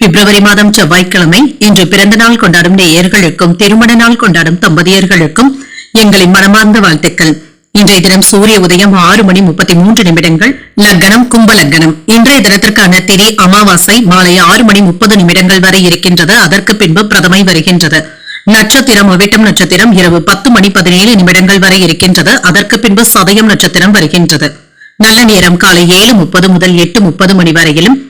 பிப்ரவரி மாதம் செவ்வாய்க்கிழமை இன்று பிறந்த நாள் கொண்டாடும் நேயர்களுக்கும் திருமண நாள் கொண்டாடும் தம்பதியர்களுக்கும் எங்களின் மனமார்ந்த வாழ்த்துக்கள். இன்றைய தினம் சூரிய உதயம் ஆறு மணி முப்பத்தி மூன்று நிமிடங்கள். லக்னம் கும்ப லக்னம். இன்றைய தினத்திற்கான திரி அமாவாசை மாலை ஆறு மணி முப்பது நிமிடங்கள் வரை இருக்கின்றது. அதற்கு பின்பு பிரதமை வருகின்றது. நட்சத்திரம் அவிட்டம் நட்சத்திரம் இரவு பத்து மணி பதினேழு நிமிடங்கள் வரை இருக்கின்றது. அதற்கு பின்பு சதயம் நட்சத்திரம் வருகின்றது. நல்ல நேரம் காலை ஏழு முப்பது முதல் எட்டு முப்பது மணி வரையிலும்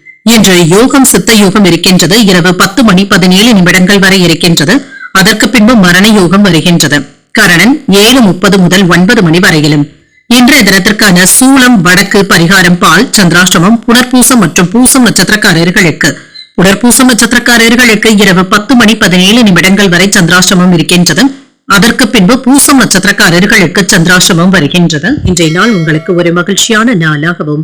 இன்று யோகம் சித்த யோகம் இருக்கின்றது. இரவு பத்து மணி பதினேழு நிமிடங்கள் வரை இருக்கின்றது. அதற்கு பின்பு மரண யோகம் வருகின்றது. கரணன் ஏழு முப்பது முதல் ஒன்பது மணி வரையிலும். இன்றைய தினத்திற்கான சூளம் வடக்கு பரிகாரம் பால் சந்திராஷ்டமம் புனர்பூசம் மற்றும் பூசம் நட்சத்திரக்காரர்களுக்கு. புனர்பூசம் நட்சத்திரக்காரர்களுக்கு இரவு பத்து மணி பதினேழு நிமிடங்கள் வரை சந்திராஷ்டமம் இருக்கின்றது. அதற்கு பின்பு பூசம் நட்சத்திரக்காரர்களுக்கு சந்திராஷ்டமம் வருகின்றது. இன்றைய நாள் உங்களுக்கு ஒரு மகிழ்ச்சியான நாளாகவும்